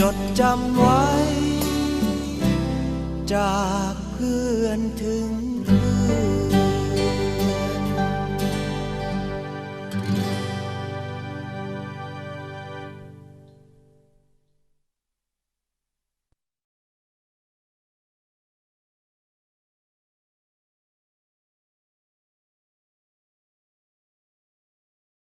จดจำไว้จาก